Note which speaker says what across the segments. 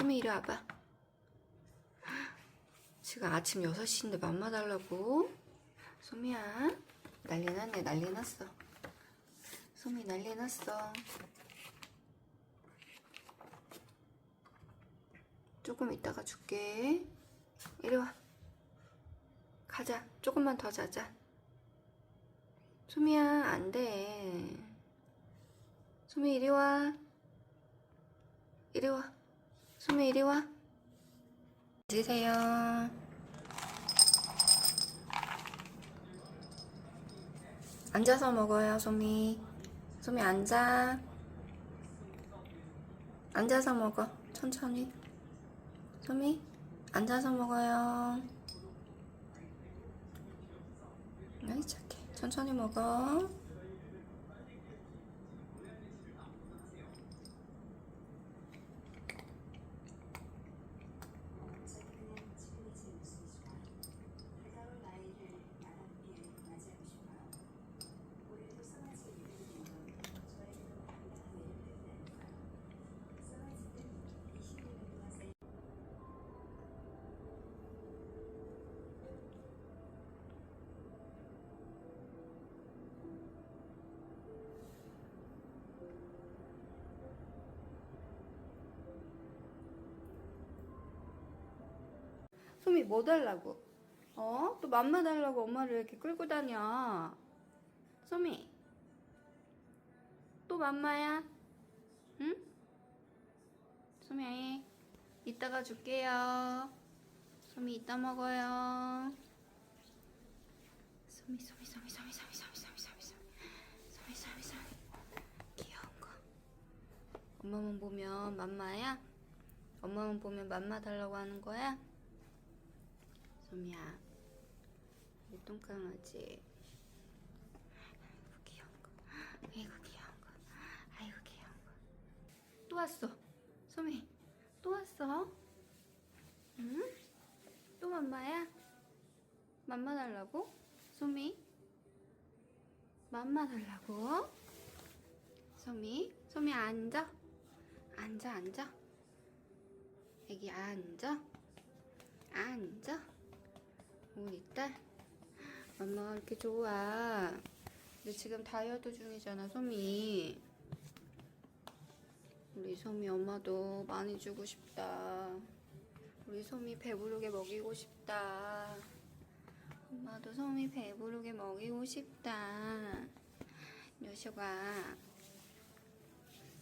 Speaker 1: 소미 이리 와봐. 지금 아침 6시인데 맘마 달라고? 소미야, 난리 났네, 난리 났어. 소미 난리 났어. 조금 이따가 줄게. 이리 와. 가자. 조금만 더 자자. 소미야, 안 돼. 소미 이리 와. 이리 와. 소미 이리 와. 드세요. 앉아서 먹어요, 소미. 소미 앉아. 앉아서 먹어. 천천히. 소미, 앉아서 먹어요. 아이, 착해. 천천히 먹어. 소미 뭐 달라고? 어? 또 맘마 달라고 엄마를 이렇게 끌고 다녀. 소미. 또 맘마야? 응? 소미, 이따가 줄게요. 소미 이따 먹어요. 소미, 소미, 소미, 소미, 소미, 소미, 소미, 소미, 소미, 소미, 소미, 소미. 귀여운 거. 엄마만 보면 맘마야? 엄마만 보면 맘마 달라고 하는 거야? 소미야, 우리 똥강아지. 아이고 귀여운 거. 아이고 귀여운 거. 아이고 귀여운 거. 또 왔어. 소미, 또 왔어. 응? 또 맘마야? 맘마 달라고? 소미? 맘마 달라고? 소미? 소미 앉아. 앉아, 앉아. 애기 앉아. 앉아. 우리 딸. 엄마가 이렇게 좋아. 근데 지금 다이어트 중이잖아, 소미. 우리 소미 엄마도 많이 주고 싶다. 우리 소미 배부르게 먹이고 싶다. 엄마도 소미 배부르게 먹이고 싶다. 녀석아.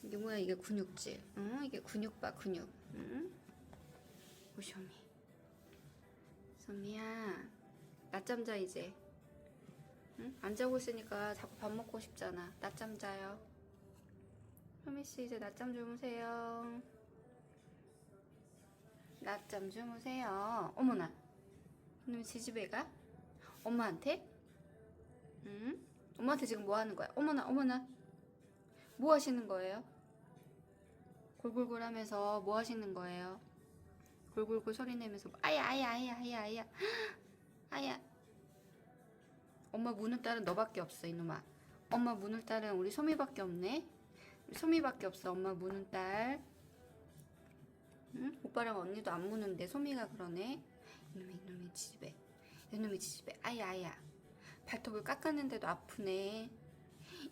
Speaker 1: 이게 뭐야, 이게 근육질. 응? 이게 근육 봐, 근육. 응? 우리 소미. 소미야, 낮잠 자 이제. 응? 안 자고 있으니까 자꾸 밥 먹고 싶잖아. 낮잠 자요. 소미 씨 이제 낮잠 주무세요. 낮잠 주무세요. 어머나, 너 지집에 가? 엄마한테? 응? 엄마한테 지금 뭐 하는 거야? 어머나, 어머나. 뭐 하시는 거예요? 골골골 하면서 뭐 하시는 거예요? 골골골 소리 내면서 아야 아야 아야 아야 아야. 아야. 엄마 무는 딸은 너밖에 없어 이놈아. 엄마 무는 딸은 우리 소미밖에 없네. 우리 소미밖에 없어 엄마 무는 딸. 응? 오빠랑 언니도 안 무는데 소미가 그러네. 이놈의 이놈의 지집애 이놈의 지집애 아야 아야. 발톱을 깎았는데도 아프네.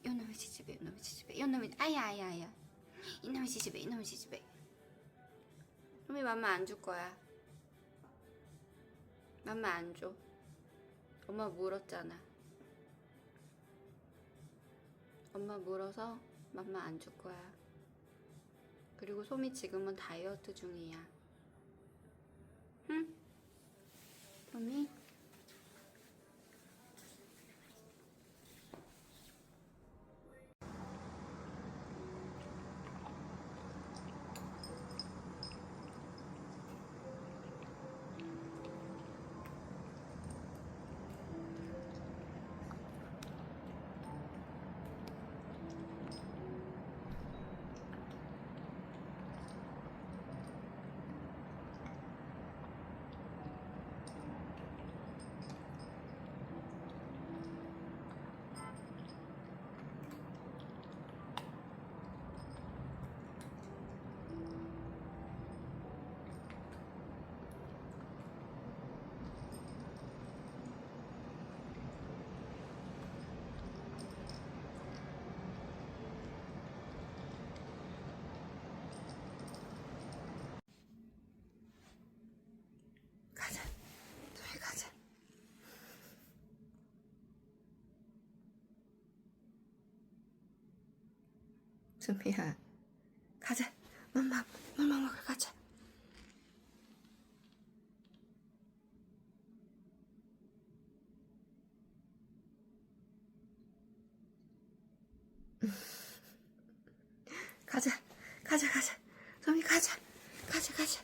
Speaker 1: 이놈의 지집애 이놈의 지집애 이놈의 아야 아야 아야. 이놈의 지집애 이놈의 지집애 소미 맘마 안 줄 거야. 맘마 안 줘. 엄마 물었잖아. 엄마 물어서 맘마 안 줄 거야. 그리고 소미 지금은 다이어트 중이야. 응? 소미? 소미야 가자. 맘마 맘마 먹으러 가자. 가자. 가자 가자. 소미 가자. 가자 가자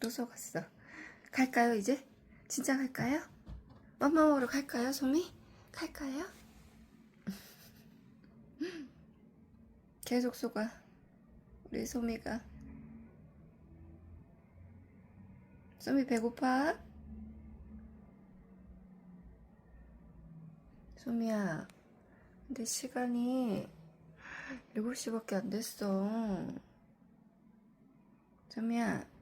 Speaker 1: 또 속았어 갈까요 이제? 진짜 갈까요? 맘마 먹으러 갈까요 소미? 갈까요? 계속 속아 우리 소미가 소미 배고파? 소미야 근데 시간이 7시밖에 안 됐어 소미야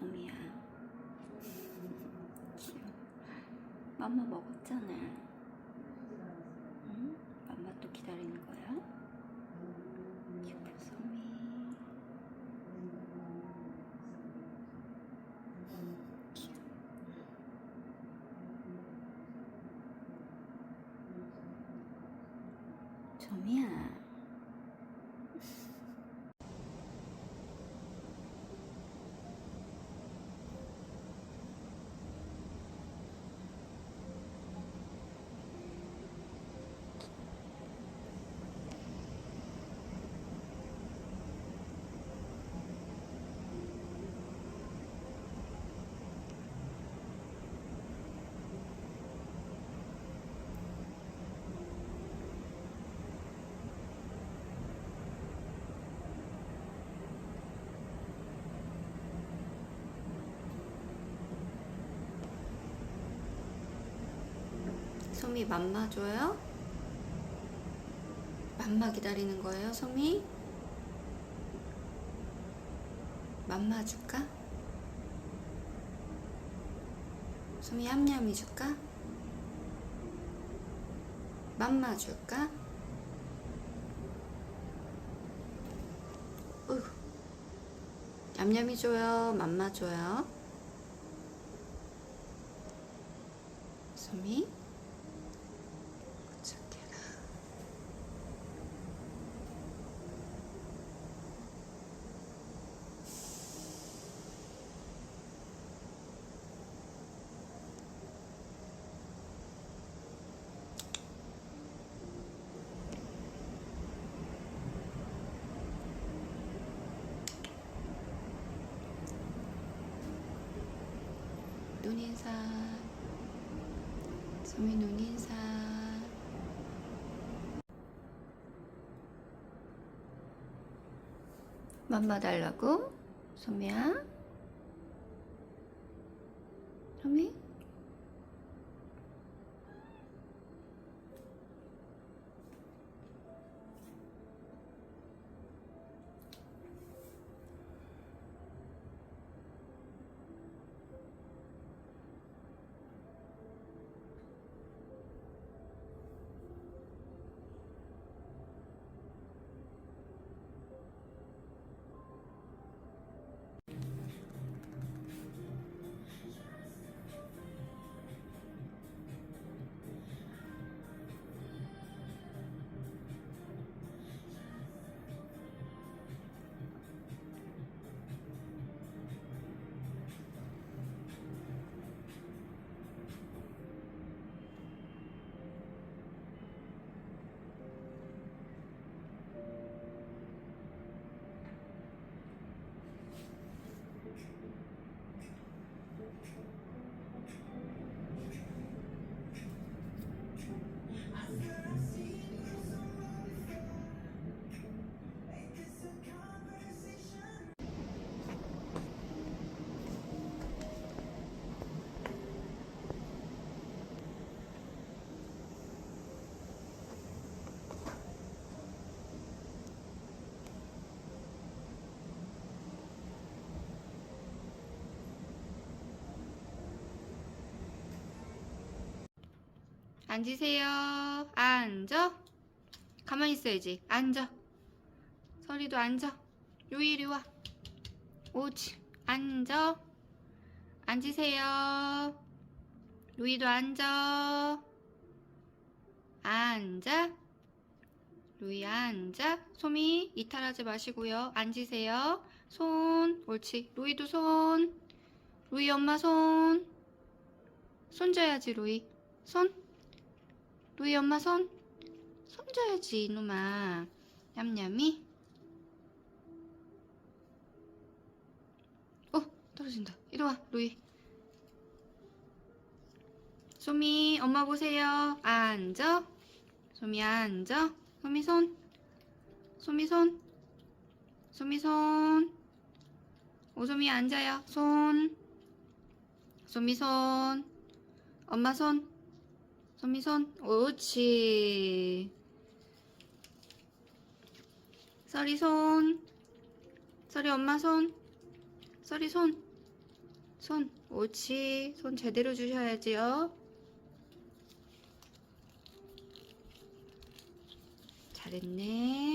Speaker 1: 좀이야. 맘마 먹었잖아. 응? 맘마 또 기다리는 거야? 귀여워. 좀이야. 소미 맘마 줘요? 맘마 기다리는 거예요, 소미? 맘마 줄까? 소미 얌얌이 줄까? 맘마 줄까? 어휴. 얌얌이 줘요, 맘마 줘요. 소미? 눈인사 소미 눈인사 맘마 달라고? 소미야? 앉으세요. 앉아. 가만히 있어야지. 앉아. 서리도 앉아. 요이 이리 와. 옳지. 앉아. 앉으세요. 루이도 앉아. 앉아. 루이 앉아. 소미 이탈하지 마시고요. 앉으세요. 손. 옳지. 루이도 손. 루이 엄마 손. 손 줘야지 루이. 손. 루이 엄마 손. 손 줘야지 이놈아. 냠냠이. 어 떨어진다. 이리 와 루이. 소미 엄마 보세요. 앉아. 소미 앉아. 소미 손. 소미 손. 소미 손. 오소미 앉아요. 손. 소미 손. 엄마 손. 소미 손. 옳지. 썰이 손. 썰이 엄마 손. 썰이 손. 손. 옳지. 손 제대로 주셔야지요. 잘했네.